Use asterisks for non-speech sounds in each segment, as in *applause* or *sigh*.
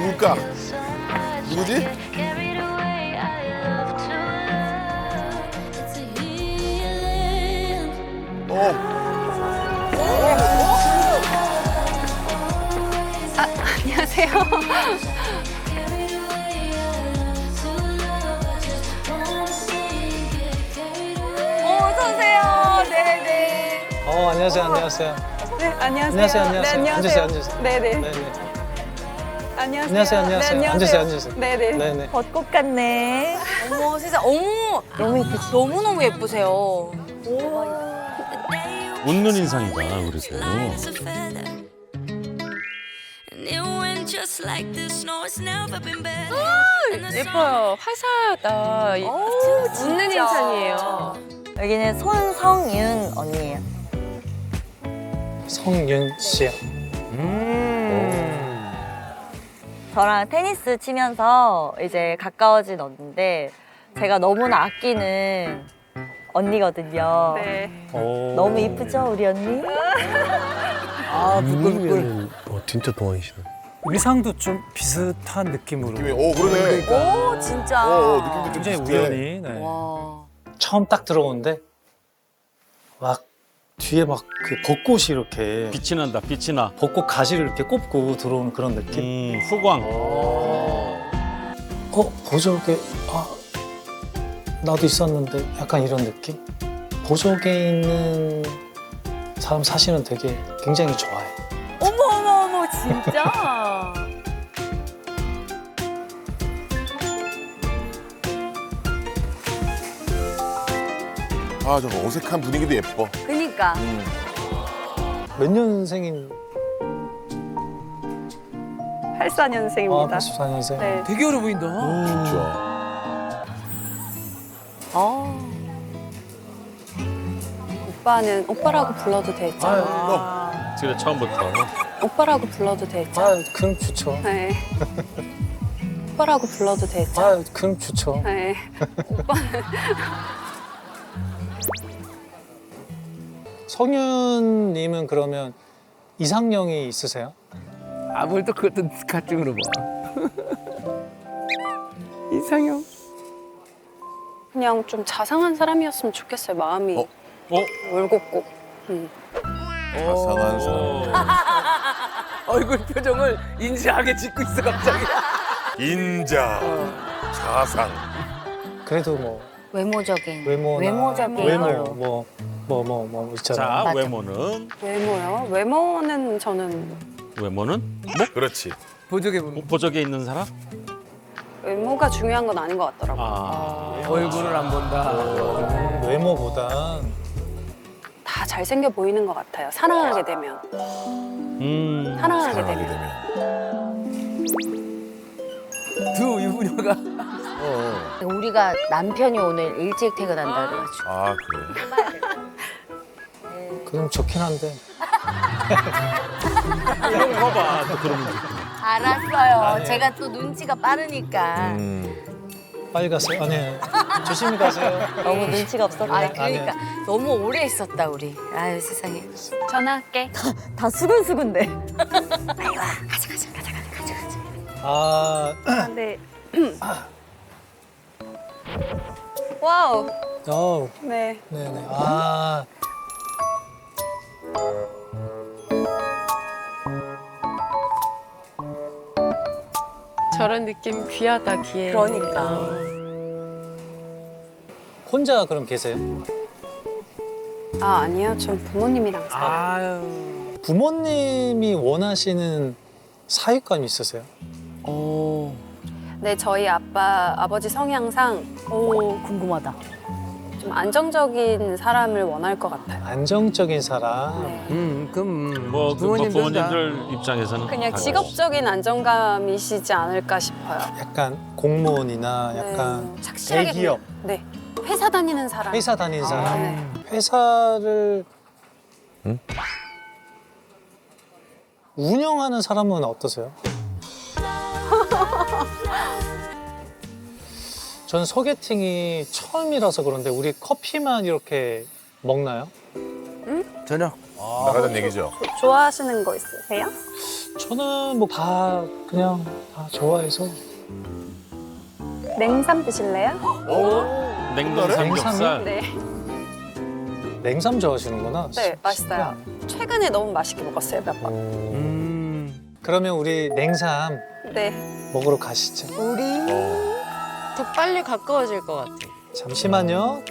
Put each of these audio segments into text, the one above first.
누굴까? 누구지? 어, 안녕하세요. 어, 어서 오세요. 네네. 어 안녕하세요 안녕하세요 네, 안녕하세요. 안녕하세요, 안녕하세요. 네, 앉으세요, 앉으세요. 네네. 네네 안녕하세요. 안녕하세요, 안녕하세요. 네, 앉으세요, 앉으세요. 네네. 네네 벚꽃 같네. 어머 세상 어머 너무 예쁘지? 너무 너무 예쁘세요. 웃는 인상이다 그래도. 예뻐요. 화사하다. 이- 웃는 인상이에요. 여기는 손성윤 언니예요. 성윤 씨요 저랑 테니스 치면서 이제 가까워진 언니인데 제가 너무나 아끼는 언니거든요. 네. 오. 너무 이쁘죠 우리 언니? 아 부끄부끄. 어 진짜 동안이시네. 의상도 좀 비슷한 느낌으로 느낌이 오 그러네. 오 진짜. 어, 어, 느낌도 좀 굉장히 비슷해. 우연히 네. 와. 처음 딱 들어오는데 막 뒤에 막 그 벚꽃이 이렇게 빛이 난다 빛이 나. 벚꽃 가시를 이렇게 꼽고 들어오는 그런 느낌 음 후광. 어 보조개 아 나도 있었는데 약간 이런 느낌 보조개 있는 사람 사실은 되게 굉장히 좋아해 어머 어머 어머 진짜. 아, 저거 어색한 분위기도 예뻐. 그니까. 몇 년생인 84년생입니다. 아 84년생 네. 되게 어려 보인다. 진짜. 어. 오빠는 오빠라고 불러도 되죠? 아, 그래 처음부터. 오빠라고 불러도 되죠? 아 그럼 좋죠 네. 오빠라고 불러도 되죠? 아 그럼 좋죠 네. 성윤님은 그러면 이상형이 있으세요? 아뭘또 그것도 같이 물어봐. *laughs* 이상형. 그냥 좀 자상한 사람이었으면 좋겠어요. 마음이 어? 어? 올곧고. 음. 자상한 사람. *laughs* 얼굴 표정을 인지하게 짓고 있어 갑자기. *laughs* 인자. 자상. 그래도 뭐 외모적인. 외모나 외모적인 외모. 뭐 뭐 뭐 뭐 있잖아요 자 맞아. 외모는 외모요? 외모는 저는 외모는 그렇지. 보조개 보면 보적에 있는 사람? 외모가 중요한 건 아닌 것 같더라고요. 아. 얼굴을 안 본다. 음, 외모보다 다 잘생겨 보이는 것 같아요. 사랑하게 되면. 음. 사랑하게 사랑하게 되면. 되면. 두 유부녀가 어. 우리가 남편이 오늘 일찍 퇴근한다 그래가지고. 아, 그래. 그럼 좋긴 한데 이런 거 봐. 또 그러면 알았어요. 아니에요. 제가 또 눈치가 빠르니까. 음. 빨리 가세요 아니 *laughs* 조심히 가세요 너무 눈치가 없었다. 아 그러니까 너무 오래 있었다 우리. 아유 세상에. 전화할게. *laughs* 다 수근수근데. 아 아, 네. *clears throat* 와우. 어, 네. 네네 아 저런 느낌 귀하다 귀해. 그러니까. 혼자 그럼 계세요? 아, 아니요. 전 부모님이랑 살아요. 아유. 부모님이 원하시는 사육감이 있으세요? 오. 네, 저희 아빠, 아버지 성향상 오 궁금하다. 좀 안정적인 사람을 원할 것 같아요. 안정적인 사람 네. 음 그럼 뭐, 그, 뭐 부모님들 다. 부모님들 입장에서는 그냥 다 직업적인 안정감이시지 않을까 싶어요. 약간 공무원이나 약간 네, 착실하게 대기업 네. 회사 다니는 사람. 회사 다니는 사람 네. 회사를 응? 운영하는 사람은 어떠세요? 전 소개팅이 처음이라서 그런데 우리 커피만 이렇게 먹나요? 저녁. 나가자는 얘기죠. 좋아하시는 거 있으세요? 저는 뭐 다 그냥 다 좋아해서 냉삼 드실래요? 냉동 냉삼이? 삼겹살. 네. 냉삼 좋아하시는구나. 네, 맛있어요. 최근에 너무 맛있게 먹었어요, 몇 번. 음. 그러면 우리 냉삼 네. 먹으러 가시죠. 우리 더 빨리 가까워질 것 같아. 잠시만요.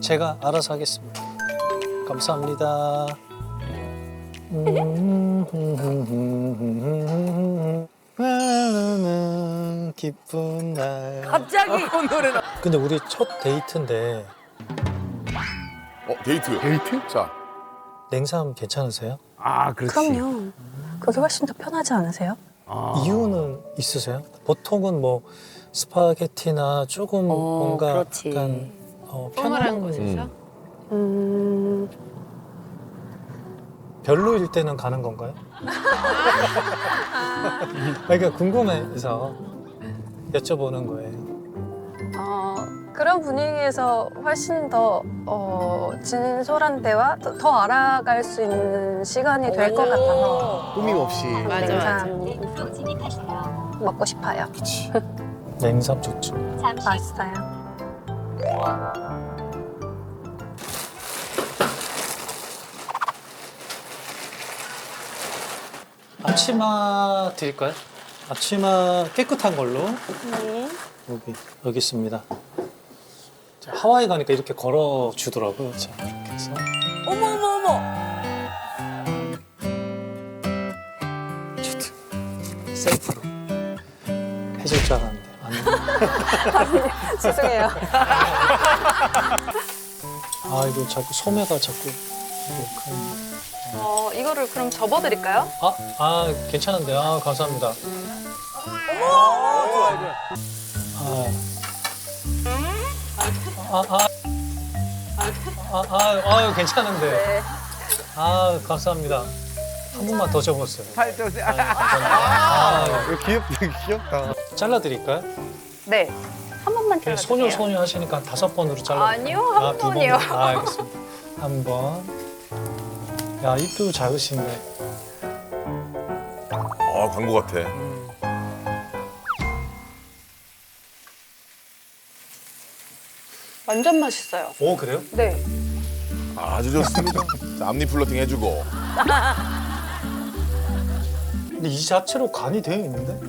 제가 알아서 하겠습니다. 감사합니다. 나는 *laughs* 기쁜 날. 갑자기. 근데 우리 첫 데이트인데 어 데이트. 데이트? 자 냉삼 괜찮으세요? 아, 그렇지. 그럼요. 그게 훨씬 더 편하지 않으세요? 아. 이유는 있으세요? 보통은 뭐 스파게티나 조금 어, 뭔가 그렇지. 약간 어, 편한 곳에서? 음, 별로일 때는 가는 건가요? *laughs* 그러니까 궁금해서 여쭤보는 거예요. 어, 그런 분위기에서 훨씬 더 어, 진솔한 대화, 더, 더 알아갈 수 있는 시간이 될 것 같아서 꾸밈 없이. 맞아, 맞아. 냉삼 먹고 싶어요. *laughs* 냉삼 좋죠. 맛있어요. 앞치마 드릴까요? 앞치마 깨끗한 걸로 네. 여기 여기 있습니다. 자, 하와이 가니까 이렇게 걸어 주더라고요. 자, 이렇게 해서 어머 어머 어머. 셀프로 해줄 줄 알았는데. 죄송해요. 아 이거 자꾸 소매가 자꾸 이렇게 하는. 어, 이거를 그럼 접어드릴까요? 아, 아 괜찮은데 아 감사합니다. 아, 좋아. 아, 아, 아, 아, 아, 아, 괜찮은데. 아, 감사합니다. 한 번만 더 접었어요. 팔, 저, 아, 아, 귀엽다, 귀엽다. 잘라드릴까요? 네. 한 번만 잘라주세요. 소녀 소녀 하시니까 다섯 번으로 잘라. 아니요, 한두 번이요. 번. 아, 알겠습니다. 한 번. 야, 입도 작으신데. 아 광고 같아. 완전 맛있어요. 오, 그래요? 네. 아주 좋습니다. 자, 앞니 플러팅 해주고. *laughs* 근데 이 자체로 간이 되어 있는데?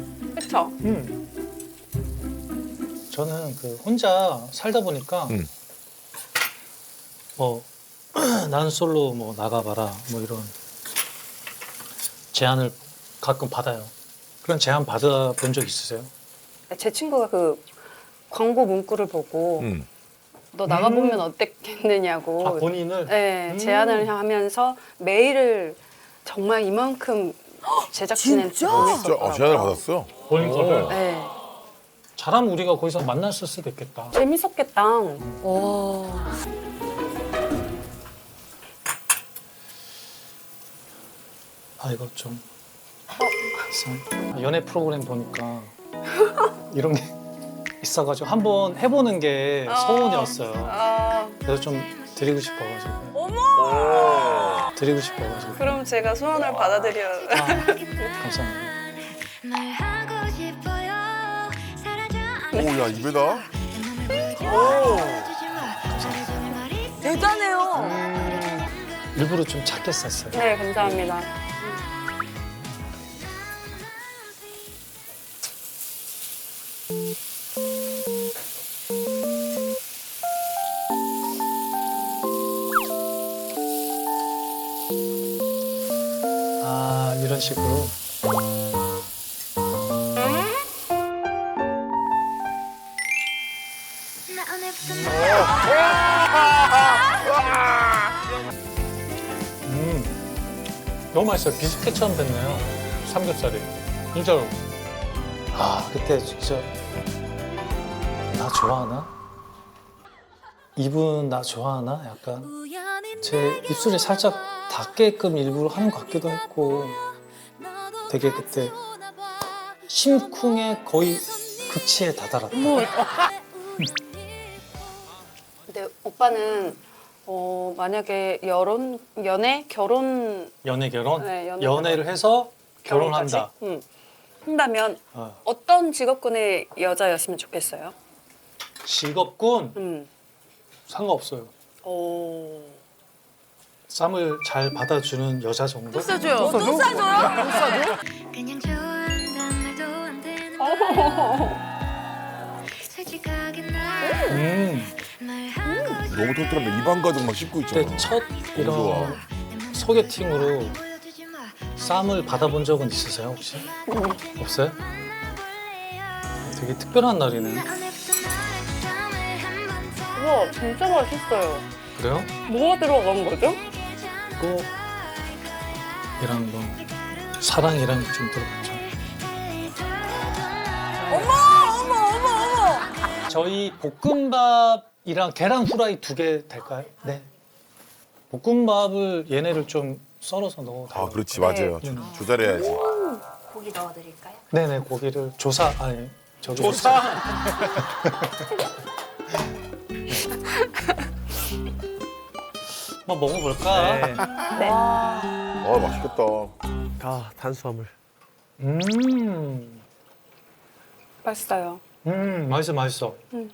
그쵸? 음. 저는 그 혼자 살다 보니까 음. 뭐 *clears throat* 나는 솔로 뭐 나가봐라 뭐 이런 제안을 가끔 받아요. 그런 제안 받아본 적 있으세요? 제 친구가 그 광고 문구를 보고 음. 너 나가보면 어땠겠느냐고 아 본인을 네, 음. 제안을 하면서 메일을 정말 이만큼 제작진한테 진짜? 진짜 어, 제안을 받았어. 본인 거를 네. 잘하면 우리가 거기서 만났을 수도 있겠다. 재밌었겠다. 아 이거 좀 이상- 연애 프로그램 보니까 이런 게 있어가지고 한번 해보는 게 소원이었어요. 아, 그래서 좀 드리고 싶어가지고. 어머! 드리고 싶어가지고. 그럼 제가 소원을 받아들여. 아, 감사합니다. 오야 입에다. 대단해요. 일부러 좀 작게 쌌어요. 네, 감사합니다. 너무 맛있어요. 비스켓 처음 뵀네요. 삼겹살이. 진짜로. 아, 그때 진짜. 나 좋아하나? 이분 나 좋아하나? 약간. 제 입술이 살짝 닿게끔 일부러 하는 것 같기도 했고. 되게 그때 심쿵의 거의 극치에 다다랐다. 근데 오빠는 어, 만약에 여론, 연애, 결혼 연애 결혼? 네, 연애 연애를 해서 결혼한다. 응. 한다면 어. 어떤 직업군의 여자였으면 좋겠어요? 직업군 음. 상관없어요. 오. 쌈을 잘 받아주는 여자 정도? 싸줘요. 또 싸줘요? 그냥 좋아한단 말도 안 되는 솔직하게 날 음. 말하고 너무 털털한데 입안 가득 막 씹고 있잖아. 근데 첫 이런 좋아. 소개팅으로 쌈을 받아본 적은 있으세요 혹시? 없어요? 되게 특별한 날이네. 우와, 진짜 맛있어요. 그래요? 뭐가 들어간 거죠? 또 이런 뭐 사랑이랑 좀 들어갔죠. 저희 볶음밥 이랑 계란 후라이 두 개 될까요? 네. 볶음밥을 얘네를 좀 썰어서 넣어. 아 그렇지 맞아요. 네. 조- 조절해야지. 고기 넣어드릴까요? 네네 고기를 조사 아니 저기 조사. *laughs* 한번 먹어볼까? 네. 아 맛있겠다. 아 탄수화물. 음, 맛있어요. 음 맛있어 맛있어. 음.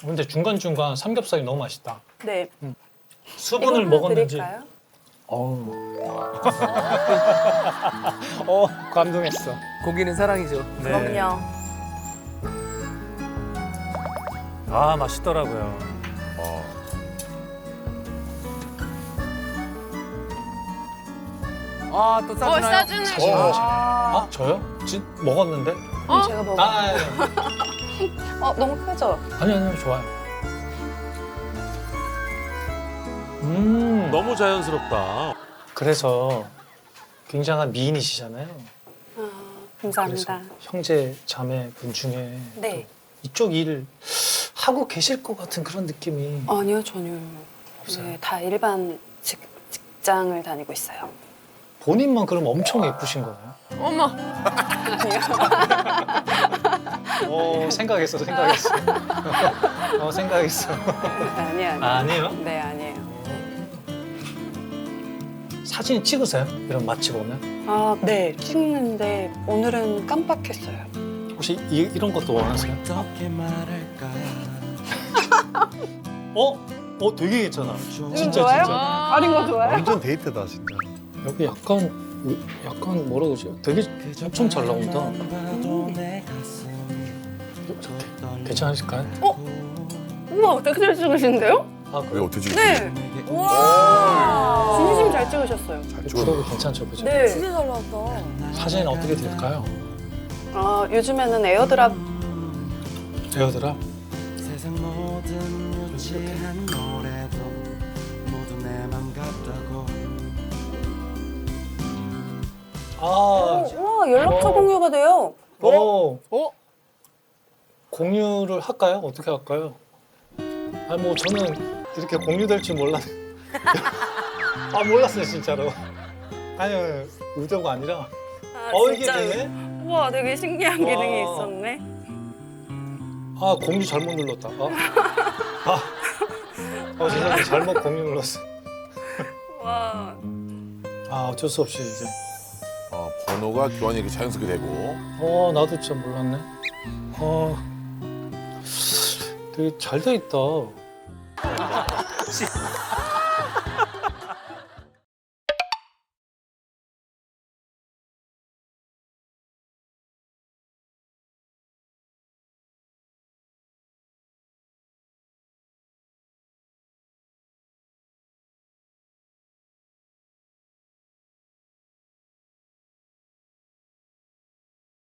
근데 중간 중간 삼겹살이 너무 맛있다. 네. 수분을 이거 먹었는지. 드릴까요? 어우. *laughs* 어 감동했어. 고기는 사랑이죠. 네. 그럼요. 아 맛있더라고요. 아, 아또 어, 싸주나요? 싸주는. 사실 아 저요? 진 먹었는데? 제가 먹어. 아 아니, 어, 너무 크죠? 아니 아니 좋아요. 음 너무 자연스럽다. 그래서 굉장한 미인이시잖아요. 아, 감사합니다. 형제 자매 분 중에 네. 이쪽 일을 하고 계실 것 같은 그런 느낌이 아니요, 전혀. 없어요. 네, 다 일반 직, 직장을 다니고 있어요. 본인만 그럼 엄청 예쁘신 거예요? 어머. *laughs* *laughs* 어 생각했어 생각했어. 어 생각했어. 아니요, 아니요. 아, 아니에요? 네, 아니에요. 사진 찍으세요? 이런 맛집 오면? 아, 네. 찍는데 오늘은 깜빡했어요. 혹시 이, 이런 것도 원하세요? 어? 어 되게 괜찮아. 진짜 좋아요? 진짜. 아닌 거 좋아요? 완전 데이트다 진짜. 여기 약간 약간 뭐라 그러지? 되게 엄청 잘 나온다. 괜찮으실까요? 우와, 되게 잘 찍으신데요? 아왜 그래? 어떻게 네. 와. 진심 잘 찍으셨어요. 잘 찍었네. 괜찮죠, 그죠? 네. 진짜 잘 나왔다. 사진 어떻게 될까요? 아, 요즘에는 에어드랍 에어드랍? 세상 모든 유치한 노래도 모두 내 맘 같다고 아, 우와, 연락처 어. 공유가 돼요. 어? 어? 공유를 할까요? 어떻게 할까요? 아니 뭐 저는 이렇게 공유될 줄 몰랐. 아 몰랐어요 진짜로. 아니요 의도가 아니라. 아, 어 이게? 되네? 우와, 되게 신기한 기능이 와. 있었네. 아 공유 잘못 눌렀다. 아, 아, 어 죄송해요 잘못 공유 눌렀어. 와. 아 어쩔 수 없이 이제. 아, 번호가 교환이 이렇게 자연스럽게 되고. 어 나도 진짜 몰랐네. 어 되게 잘 돼 있다. *laughs*